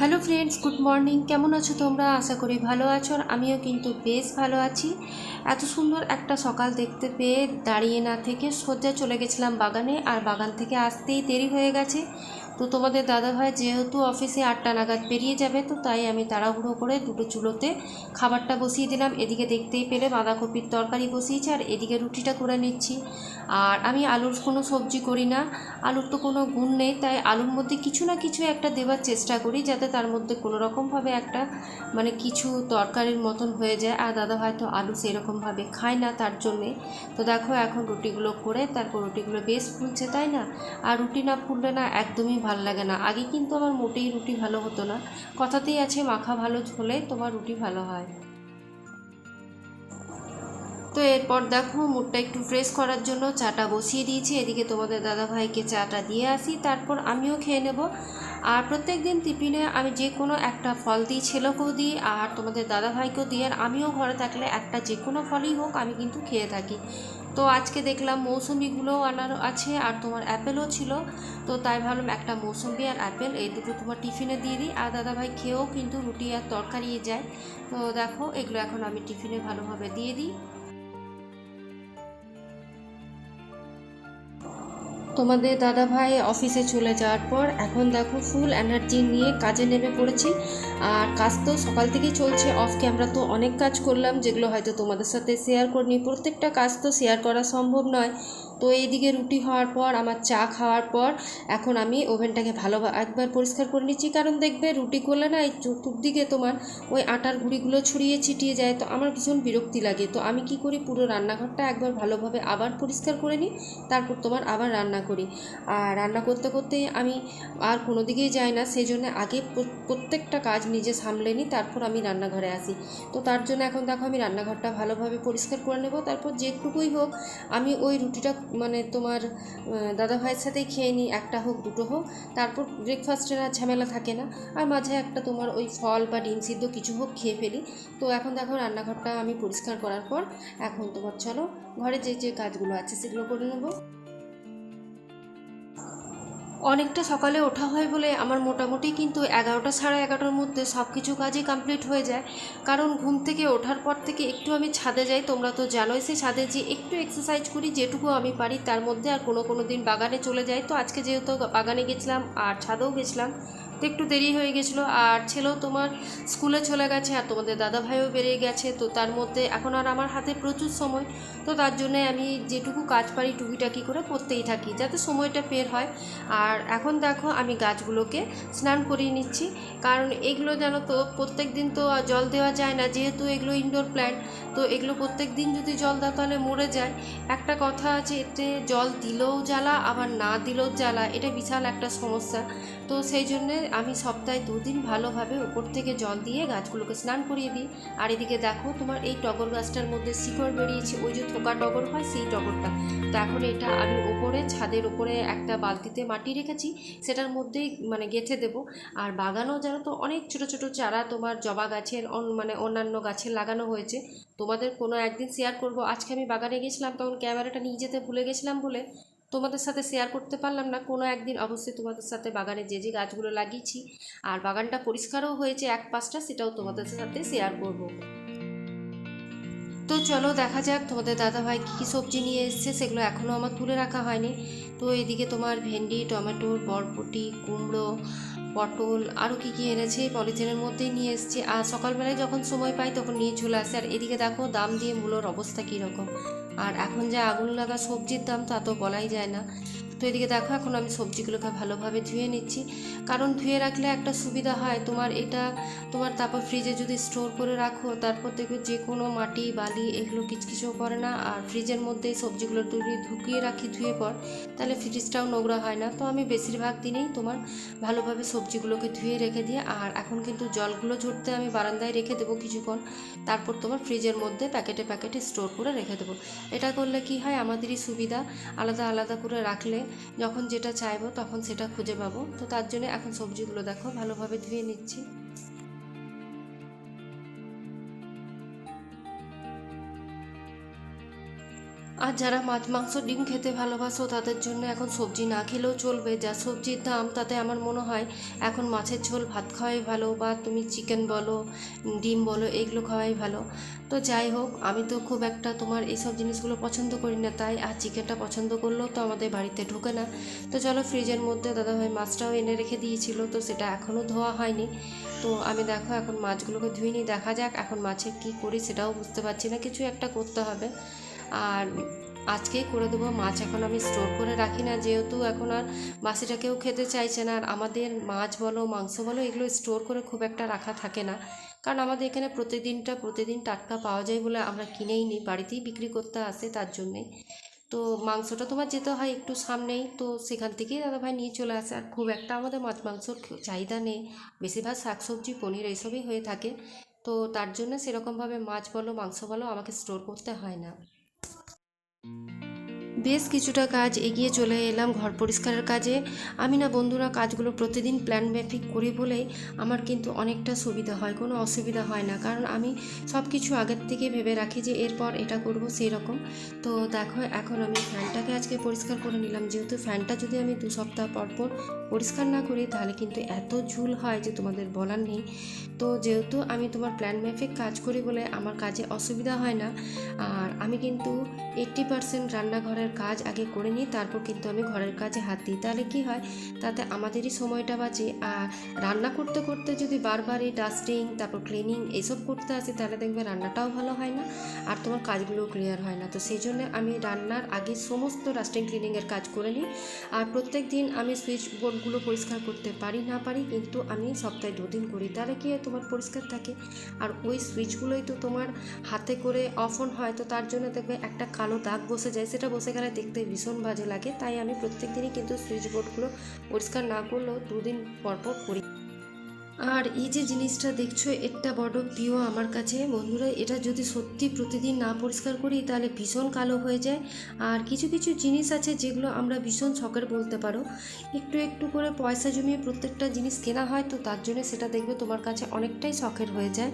Hello friends good morning কেমন আছো তোমরা? আশা করি ভালো আছো আর আমিও কিন্তু বেশ ভালো আছি। এত সুন্দর একটা সকাল দেখতে পেয়ে দাঁড়িয়ে না থেকে সোজা চলে গেছিলাম বাগানে আর বাগান থেকে আসতেই দেরি হয়ে গেছে। তো তোমাদের দাদাভাই যেহেতু অফিসে আটটা নাগাদ বেরিয়ে যাবে, তো তাই আমি তাড়াহুড়ো করে দুটো চুলোতে খাবারটা বসিয়ে দিলাম। এদিকে দেখতেই পেলে বাঁধাকপির তরকারি বসিয়েছি আর এদিকে রুটিটা করে নিচ্ছি। আর আমি আলুর কোনো সবজি করি না, আলুর তো কোনো গুণ নেই, তাই আলুর মধ্যে কিছু না কিছু একটা দেওয়ার চেষ্টা করি যাতে তার মধ্যে কোনো রকমভাবে একটা মানে কিছু তরকারির মতন হয়ে যায়। আর দাদা হয়তো আলু সেরকমভাবে খায় না তার জন্যে। তো দেখো এখন রুটিগুলো করে, তারপর রুটিগুলো বেশ ফুলছে, তাই না? আর রুটি না ফুললে না একদমই ভালো লাগে না। আগে কিন্তু আমার মোটেই রুটি ভালো হতো না। কথাতেই আছে, মাখা ভালো হলে তোমার রুটি ভালো হয়। তো এরপর দেখো, মুডটা একটু ফ্রেশ করার জন্য চাটা বসিয়ে দিয়েছি। এদিকে তোমাদের দাদাভাইকে চাটা দিয়ে আসি, তারপর আমিও খেয়ে নেব। আর প্রত্যেক দিন টিফিনে আমি যে কোনো একটা ফল দিই, ছেলেকেও দিই আর তোমাদের দাদাভাইকেও দিই আর আমিও ঘরে থাকলে একটা যে কোনো ফলই হোক আমি কিন্তু খেয়ে থাকি। তো আজকে দেখলাম মৌসুমিগুলোও আনার আছে আর তোমার অ্যাপেলও ছিল। তো তাই ভাবলাম একটা মৌসুমি আর অ্যাপেল, এই দুটো তোমার টিফিনে দিয়ে দিই আর দাদাভাই খেয়েও কিন্তু রুটি আর তরকারি যায়। তো দেখো এগুলো এখন আমি টিফিনে ভালোভাবে দিয়ে দিই। তোমাদের দাদা ভাই অফিসে চলে যাওয়ার পর এখন দেখো ফুল এনার্জি নিয়ে কাজে নেমে পড়েছি। আর কাজ তো সকাল থেকেই চলছে অফ ক্যামেরা তো অনেক কাজ করলাম, যেগুলো হয়তো তোমাদের সাথে শেয়ার করিনি। প্রত্যেকটা কাজ তো শেয়ার করা সম্ভব নয়। তো এইদিকে রুটি হওয়ার পর, আমার চা খাওয়ার পর, এখন আমি ওভেনটাকে ভালো একবার পরিষ্কার করে নিচ্ছি। কারণ দেখবে রুটি করলে না এই চতুর্দিকে তোমার ওই আটার গুঁড়িগুলো ছড়িয়ে ছিটিয়ে যায়। তো আমার ভীষণ বিরক্তি লাগে। তো আমি কি করি, পুরো রান্নাঘরটা একবার ভালোভাবে আবার পরিষ্কার করে নিই, তারপর তোমার আবার রান্না করি। আর রান্না করতে করতে আমি আর কোনো দিকেই যাই না সেই জন্য আগে প্রত্যেকটা কাজ নিজে সামলে নিই, তারপর আমি রান্নাঘরে আসি। তো তার জন্য এখন দেখো আমি রান্নাঘরটা ভালোভাবে পরিষ্কার করে নেব। তারপর যেটুকুই হোক, আমি ওই রুটিটা মানে তোমার দাদা ভাইয়ের সাথেই খেয়ে নিই, একটা হোক, দুটো হোক। তারপর ব্রেকফাস্টের আর ঝামেলা থাকে না। আর মাঝে একটা তোমার ওই ফল বা ডিম সিদ্ধ কিছু হোক খেয়ে ফেলি। তো এখন দেখো রান্নাঘরটা আমি পরিষ্কার করার পর, এখন তোমার চলো, ঘরে যে যে কাজগুলো আছে সেগুলো করে নেব। অনেকটা সকালে ওঠা হয় বলে আমার মোটামুটি কিন্তু এগারোটা সাড়ে এগারোটার মধ্যে সব কিছু কাজই কমপ্লিট হয়ে যায়। কারণ ঘুম থেকে ওঠার পর থেকে একটু আমি ছাদে যাই, তোমরা তো জানোই সে ছাদে যে একটু এক্সারসাইজ করি, যেটুকু আমি পারি, তার মধ্যে আর কোনো কোনো দিন বাগানে চলে যাই। তো আজকে যেহেতু বাগানে গেছিলাম আর ছাদেও গেছিলাম তো একটু দেরি হয়ে গেছিল। আর ছেলেও তোমার স্কুলে চলে গেছে আর তোমাদের দাদা ভাইও বেরিয়ে গেছে। তো তার মধ্যে এখন আর আমার হাতে প্রচুর সময়। তো তার জন্যে আমি যেটুকু কাজ পারি টুকিটাকি করে করতেই থাকি, যাতে সময়টা বের হয়। আর এখন দেখো আমি গাছগুলোকে স্নান করিয়ে নিচ্ছি। কারণ এগুলো জানো তো, প্রত্যেক দিন তো জল দেওয়া যায় না, যেহেতু এগুলো ইনডোর প্ল্যান্ট তো এগুলো প্রত্যেক দিন যদি জল দাও তাহলে মরে যায়। একটা কথা আছে, এতে জল দিলেও জ্বালা, আবার না দিলেও জ্বালা, এটা বিশাল একটা সমস্যা। তো সেই জন্যে আমি সপ্তাহে দুদিন ভালোভাবে উপর থেকে জল দিয়ে গাছগুলোকে স্নান করিয়ে দিই। আর এদিকে দেখো, তোমার এই টগর গাছটার মধ্যে শিকড় বেরিয়েছে। ওই যে থোকা টগর হয়, সেই টগরটা। তো এখন এটা আমি ওপরে ছাদের ওপরে একটা বালতিতে মাটি রেখেছি। সেটার মধ্যেই মানে গেঁথে দেবো। আর বাগানও যেন তো, অনেক ছোট ছোট চারা তোমার জবা গাছের মানে অন্যান্য গাছের লাগানো হয়েছে। তোমাদের কোনো একদিন শেয়ার করব। আজকে আমি বাগানে গেছিলাম তখন ক্যামেরাটা নিয়ে যেতে ভুলে গেছিলাম বলে। তোমাদের সাথে শেয়ার করতে পারলাম না। কোনো একদিন অবশ্যই তোমাদের সাথে বাগানে যে যে গাছগুলো লাগিয়েছি, আর বাগানটা পরিষ্কারও হয়েছে এক পাশটা, সেটাও তোমাদের সাথে শেয়ার করব। তো চলো দেখা যাক তোমাদের দাদাভাই কী কী সবজি নিয়ে এসছে, সেগুলো এখনও আমার তুলে রাখা হয়নি। তো এদিকে তোমার ভেন্ডি, টমেটো, বরবটি, কুমড়ো, পটল আরও কী কী এনেছে, পলিথিনের মধ্যেই নিয়ে এসছে। আর সকালবেলায় যখন সময় পাই, তখন নিয়ে চলে আসে। আর এদিকে দেখো, দাম দিয়ে মূলোর অবস্থা কীরকম। আর এখন যে আগুন লাগা সবজির দাম তা তো বলাই যায় না। তো এদিকে দেখো, এখন আমি সবজিগুলোকে ভালোভাবে ধুয়ে নিচ্ছি। কারণ ধুয়ে রাখলে একটা সুবিধা হয়, তোমার এটা, তোমার তারপর ফ্রিজে যদি স্টোর করে রাখো, তারপর দেখবে যে কোনো মাটি, বালি এগুলো কিচকিচও করে না। আর ফ্রিজের মধ্যে সবজিগুলো ঢুকিয়ে রাখি ধুয়ে পর, তাহলে ফ্রিজটাও নোংরা হয় না। তো আমি বেশিরভাগ দিনেই তোমার ভালোভাবে সবজিগুলোকে ধুয়ে রেখে দিয়ে, আর এখন কিন্তু জলগুলো ঝরতে আমি বারান্দায় রেখে দেবো কিছুক্ষণ। তারপর তোমার ফ্রিজের মধ্যে প্যাকেটে প্যাকেটে স্টোর করে রেখে দেবো। এটা করলে কি হয়, আমাদেরই সুবিধা। আলাদা আলাদা করে রাখলে যখন যেটা চাইব তখন সেটা খুঁজে পাবো। তো তার জন্য এখন সবজিগুলো দেখো, ভালোভাবে ধুয়ে নিচ্ছি। যারা মাছ, মাংস, ডিম খেতে ভালোবাসো, তাদের জন্য এখন সবজি না খেলেও চলবে। যা সবজির দাম, তাতে আমার মনে হয় এখন মাছের ঝোল ভাত খাওয়াই ভালো বা তুমি চিকেন বলো, ডিম বলো, এগুলো খাওয়াই ভালো। তো যাই হোক, আমি তো খুব একটা তোমার এইসব জিনিসগুলো পছন্দ করি না, তাই আর চিকেনটা পছন্দ করলেও তো আমাদের বাড়িতে ঢোকে না। তো চলো ফ্রিজের মধ্যে দাদা দাদাভাই মাছটাও এনে রেখে দিয়েছিল, তো সেটা এখনও ধোয়া হয়নি। তো আমি দেখো এখন মাছগুলোকে ধুয়ে নিই, দেখা যাক এখন মাছের কী করি সেটাও বুঝতে পারছি না, কিছু একটা করতে হবে। আর আজকেই করে দেবো। মাছ এখন আমি স্টোর করে রাখি না, যেহেতু এখন আর বাসিটা কেউ খেতে চাইছে না। আর আমাদের মাছ বলো, মাংস বলো, এগুলো স্টোর করে খুব একটা রাখা থাকে না। কারণ আমাদের এখানে প্রতিদিনটা, প্রতিদিন টাটকা পাওয়া যায় বলে আমরা কিনেই নিই বাড়িতেই বিক্রি করতে আসে তার জন্যে। তো মাংসটা তোমার যেতে হয় একটু সামনেই, তো সেখান থেকেই দাদাভাই নিয়ে চলে আসে। আর খুব একটা আমাদের মাছ মাংসর চাহিদা নেই। বেশিরভাগ শাকসবজি, পনির এইসবই হয়ে থাকে। তো তার জন্য সেরকমভাবে মাছ বলো, মাংস বলো আমাকে স্টোর করতে হয় না। বেশ কিছুটা কাজ এগিয়ে চলে এলাম ঘর পরিষ্কারের কাজে। আমি না বন্ধুরা কাজগুলো প্রতিদিন প্ল্যান ম্যাফিক করি বলেই আমার কিন্তু অনেকটা সুবিধা হয়, কোনো অসুবিধা হয় না। কারণ আমি সব কিছু আগের থেকে ভেবে রাখি যে এরপর এটা করব সেই রকম তো দেখো, এখন আমি ফ্যানটাকে আজকে পরিষ্কার করে নিলাম। যেহেতু ফ্যানটা যদি আমি দু সপ্তাহ পর পর পরিষ্কার না করি, তাহলে কিন্তু এত ঝুল হয় যে তোমাদের বলার নেই। তো যেহেতু আমি তোমার প্ল্যান ম্যাফিক কাজ করি বলে আমার কাজে অসুবিধা হয় না, আর আমি কিন্তু এইট্টি পার্সেন্ট রান্নাঘরের কাজ আগে করে নিই, তারপর কিন্তু আমি ঘরের কাজে হাত দিই। তাহলে কি হয়? তাতে আমাদেরই সময়টা বাঁচে, আর রান্না করতে করতে যদি বারবারই ডাস্টিং তারপর ক্লিনিং এইসব করতে আসি, তাহলে দেখবে রান্নাটাও ভালো হয় না, আর তোমার কাজগুলোও ক্লিয়ার হয় না। তো সেই জন্য আমি রান্নার আগে সমস্ত ডাস্টিং ক্লিনিংয়ের কাজ করে নিই, আর প্রত্যেক দিন আমি সুইচ বোর্ডগুলো পরিষ্কার করতে পারি না পারি, কিন্তু আমি সপ্তাহে দুদিন করি, তাহলে কি তোমার পরিষ্কার থাকে? আর ওই সুইচগুলোই তো তোমার হাতে করে অফ অন হয়, তো তার জন্য দেখবে একটা কালো দাগ বসে যায়, সেটা বসে গেলে দেখতে ভীষণ বাজে লাগে, তাই আমি প্রত্যেক দিনই কিন্তু সুইচ বোর্ডগুলো পরিষ্কার না করলেও দুদিন পর পর করি। আর এই যে জিনিসটা দেখছ এটা বড় প্রিয় আমার কাছে। বন্ধুরা, এটা যদি সত্যি প্রতিদিন না পরিষ্কার করি, তাহলে ভীষণ কালো হয়ে যায়। আর কিছু কিছু জিনিস আছে যেগুলো আমরা ভীষণ শখের বলতে পারো। একটু একটু করে পয়সা জমিয়ে প্রত্যেকটা জিনিস কেনা হয়, তো তার জন্য সেটা দেখবে তোমার কাছে অনেকটাই শখের হয়ে যায়।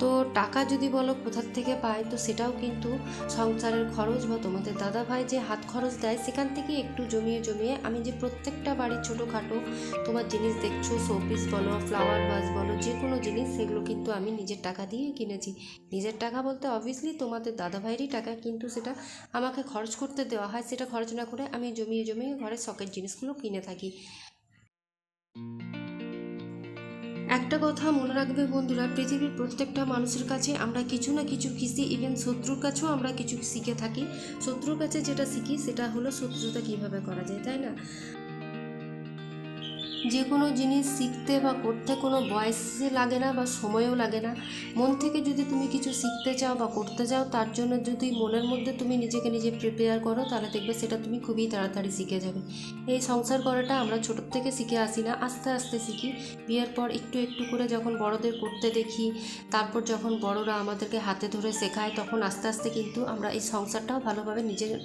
তো টাকা যদি বলো কোথার থেকে পায়, তো সেটাও কিন্তু সংসারের খরচ বা তোমাদের দাদা ভাই যে হাত খরচ দেয়, সেখান থেকে একটু জমিয়ে জমিয়ে আমি যে প্রত্যেকটা বাড়ির ছোটোখাটো তোমার জিনিস দেখছ শোপিস বলো ফ্লাওয়ার ভাস বলো, যে কোনো জিনিস, সেগুলো কিন্তু আমি নিজের টাকা দিয়ে কিনেছি। নিজের টাকা বলতে অবভিয়াসলি তোমাদের দাদা ভাইয়েরই টাকা, কিন্তু সেটা আমাকে খরচ করতে দেওয়া হয়, সেটা খরচ না করে আমি জমিয়ে জমিয়ে ঘরের শখের জিনিসগুলো কিনে থাকি। একটা কথা মনে রাখবে বন্ধুরা, পৃথিবীর প্রত্যেকটা মানুষের কাছে আমরা কিছু না কিছু শিখি ইভেন শত্রুর কাছেও আমরা কিছু শিখে থাকি। শত্রুর কাছে যেটা শিখি, সেটা হলো শত্রুতা কীভাবে করা যায়, তাই না? যে কোনো জিনিস শিখতে বা করতে কোনো বয়সে লাগে না বা সময়ও লাগে না। মন থেকে যদি তুমি কিছু শিখতে চাও বা করতে চাও, তার জন্য যদি মনের মধ্যে তুমি নিজেকে নিজে প্রিপেয়ার করো, তাহলে দেখবে সেটা তুমি খুবই তাড়াতাড়ি শিখে যাবে। এই সংসার করাটা আমরা ছোটোর থেকে শিখে আসি না, আস্তে আস্তে শিখি। বিয়ের পর একটু একটু করে যখন বড়দের করতে দেখি, তারপর যখন বড়রা আমাদেরকে হাতে ধরে শেখায়, তখন আস্তে আস্তে কিন্তু আমরা এই সংসারটাও ভালোভাবে নিজের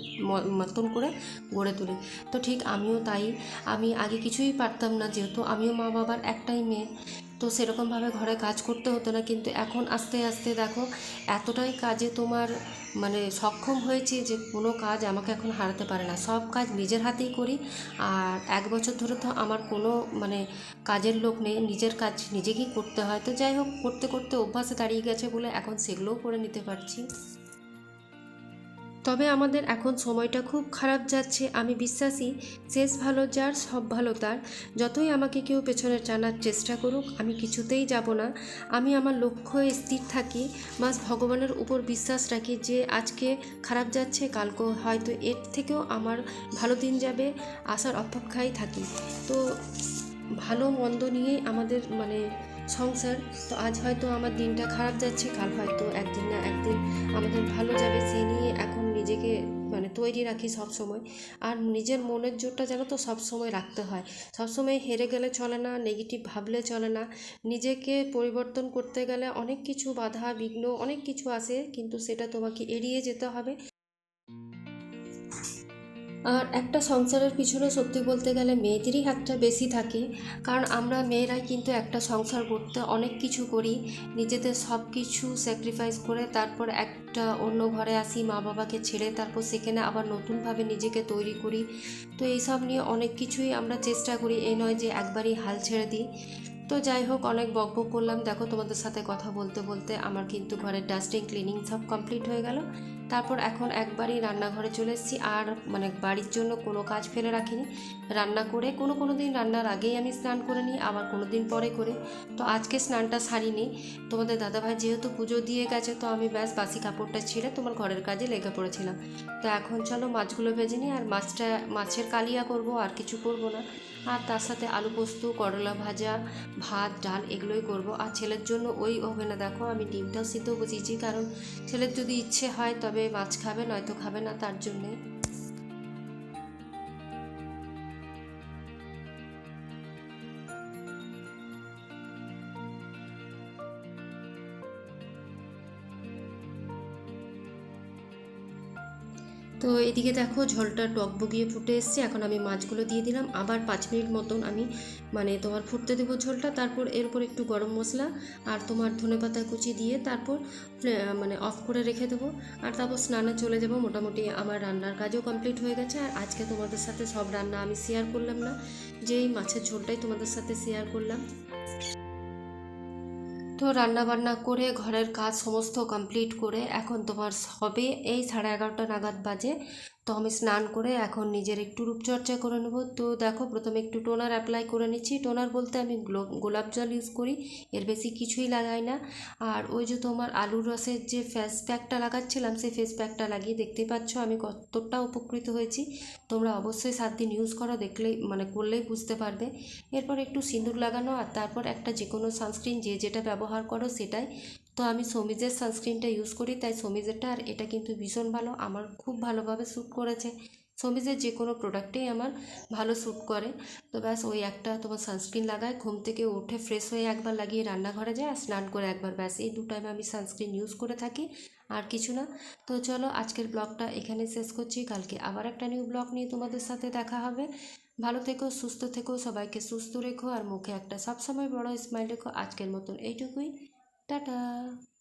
মতন করে গড়ে তুলি। তো ঠিক আমিও তাই। আমি আগে কিছুই পারতাম না। যেহেতু আমিও মা বাবার একটাই মেয়ে, তো সেরকমভাবে ঘরে কাজ করতে হতো না। কিন্তু এখন আস্তে আস্তে দেখো, এতটাই কাজে তোমার মানে সক্ষম হয়েছে যে কোনো কাজ আমাকে এখন হারাতে পারে না। সব কাজ নিজের হাতেই করি আর এক বছর ধরে তো আমার কোনো মানে কাজের লোক নেই, নিজের কাজ নিজেকেই করতে হয়। তো যাই হোক, করতে করতে অভ্যাসে দাঁড়িয়ে গেছে বলে এখন সেগুলোও করে নিতে পারছি। তবে আমাদের এখন সময়টা খুব খারাপ যাচ্ছে। আমি বিশ্বাসী শেষ ভালো যার, সব ভালো তার। যতই আমাকে কেউ পেছনে টানার চেষ্টা করুক, আমি কিছুতেই যাব না। আমি আমার লক্ষ্য স্থির থাকি। বাস ভগবানের উপর বিশ্বাস রাখি যে আজকে খারাপ যাচ্ছে কালকে হয়তো এর থেকেও আমার ভালো দিন যাবে আসার অপেক্ষায় থাকি। তো ভালো মন্দ নিয়েই আমাদের মানে সংসার তো আজ হয়তো আমার দিনটা খারাপ যাচ্ছে, কাল হয়তো একদিন না একদিন আমাদের ভালো যাবে সেই নিয়ে এখন নিজেকে মানে তৈরি রাখি সব সময়। আর নিজের মনের জোরটা যেন তো সব সময় রাখতে হয়। সব সময় হেরে গেলে চলে না নেগেটিভ ভাবলে চলে না। নিজেকে পরিবর্তন করতে গেলে অনেক কিছু বাধা, বিঘ্ন অনেক কিছু আসে, কিন্তু সেটা তোমাকে এড়িয়ে যেতে হবে। আর একটা সংসারের পিছনে সত্যি বলতে গেলে মেয়েদেরই হাতটা বেশি থাকে। কারণ আমরা মেয়েরাই কিন্তু একটা সংসার করতে অনেক কিছু করি। নিজেদের সব কিছু স্যাক্রিফাইস করে তারপর একটা অন্য ঘরে আসি মা বাবাকে ছেড়ে তারপর সেখানে আবার নতুনভাবে নিজেকে তৈরি করি। তো এইসব নিয়ে অনেক কিছুই আমরা চেষ্টা করি। এই নয় যে একবারই হাল ছেড়ে দিই। তো যাই হোক, অনেক বকবক করলাম। দেখো তোমাদের সাথে কথা বলতে বলতে আমার কিন্তু ঘরের ডাস্টিং ক্লিনিং সব কমপ্লিট হয়ে গেল। তারপর এখন একবারই রান্নাঘরে চলে এসেছি। আর মানে বাড়ির জন্য কোনো কাজ ফেলে রাখিনি। রান্না করে, কোনো কোনো দিন রান্নার আগেই আমি স্নান করে নিই, আবার কোনো দিন পরে করে। তো আজকে স্নানটা সারিনি। তোমাদের দাদাভাই যেহেতু পুজো দিয়ে গেছে, তো আমি ব্যাস বাসি কাপড়টা ছেড়ে তোমার ঘরের কাজে লেগে পড়েছিলাম। তো এখন চলো মাছগুলো ভেজে নিই, আর মাছটা, মাছের কালিয়া করব, আর কিছু করব না। আর তার সাথে আলু পোস্ত, করলা ভাজা, ভাত, ডাল এগুলোই করব। আর ছেলের জন্য ওই ওভেনে দেখো, আমি ডিমটাও সিদ্ধ বসিয়েছি। কারণ ছেলের যদি ইচ্ছে হয়, তবে মাছ খাবে নয়তো খাবে না তার জন্যে। তো এদিকে দেখো ঝোলটা টক বগিয়ে ফুটে এসছে, এখন আমি মাছগুলো দিয়ে দিলাম। আবার পাঁচ মিনিট মতন আমি মানে তোমার ফুটতে দেবো ঝোলটা, তারপর এর উপর একটু গরম মশলা আর তোমার ধনেপাতা কুচি দিয়ে তারপর মানে অফ করে রেখে দেবো। আর তারপর স্নানে চলে যাব, মোটামুটি আমার রান্নার কাজও কমপ্লিট হয়ে গেছে। আর আজকে তোমাদের সাথে সব রান্না আমি শেয়ার করলাম না যে এই মাছের ঝোলটাই তোমাদের সাথে শেয়ার করলাম। তো রান্নাবান্না করে ঘরের কাজ সমস্ত কমপ্লিট করে এখন তোমার হবে এই সাড়ে এগারোটা নাগাদ বাজে। তো আমি স্নান করে এখন নিজের একটু রূপচর্চা করে নেব। তো দেখো, প্রথমে একটু টোনার অ্যাপ্লাই করে নিচ্ছি। টোনার বলতে আমি গোলাপ জল ইউজ করি, এর বেশি কিছুই লাগাই না। আর ওই যে তোমার আলুর রসের যে ফেস প্যাকটা লাগাচ্ছিলাম, সেই ফেস প্যাকটা লাগিয়ে দেখতেই পাচ্ছ আমি কতটা উপকৃত হয়েছি। তোমরা অবশ্যই সাত দিন ইউজ করো, দেখলেই মানে করলেই বুঝতে পারবে। এরপর একটু সিঁদুর লাগানো আর তারপর একটা যে কোনো সানস্ক্রিন যে যেটা ব্যবহার করো সেটাই। তো আমি সমিজের সানস্ক্রিনটা ইউজ করি, তাই সমিজেরটা আর এটা কিন্তু ভীষণ ভালো, আমার খুব ভালোভাবে শ্যুট করেছে। সমিজের যে কোনো প্রোডাক্টেই আমার ভালো শ্যুট করে। তো ব্যাস, ওই একটা তোমার সানস্ক্রিন লাগায়, ঘুম থেকে উঠে ফ্রেশ হয়ে একবার লাগিয়ে রান্নাঘরে যায় আর স্নান করে একবার ব্যাস, এই দু টাইমে আমি সানস্ক্রিন ইউজ করে থাকি, আর কিছু না। তো চলো, আজকের ব্লগটা এখানে শেষ করছি, কালকে আবার একটা নিউ ব্লগ নিয়ে তোমাদের সাথে দেখা হবে। ভালো থেকো, সুস্থ থেকো, সবাইকে সুস্থ রেখো, আর মুখে একটা সবসময় বড় স্মাইল রেখো, আজকের মতন এইটুকুই। Ada.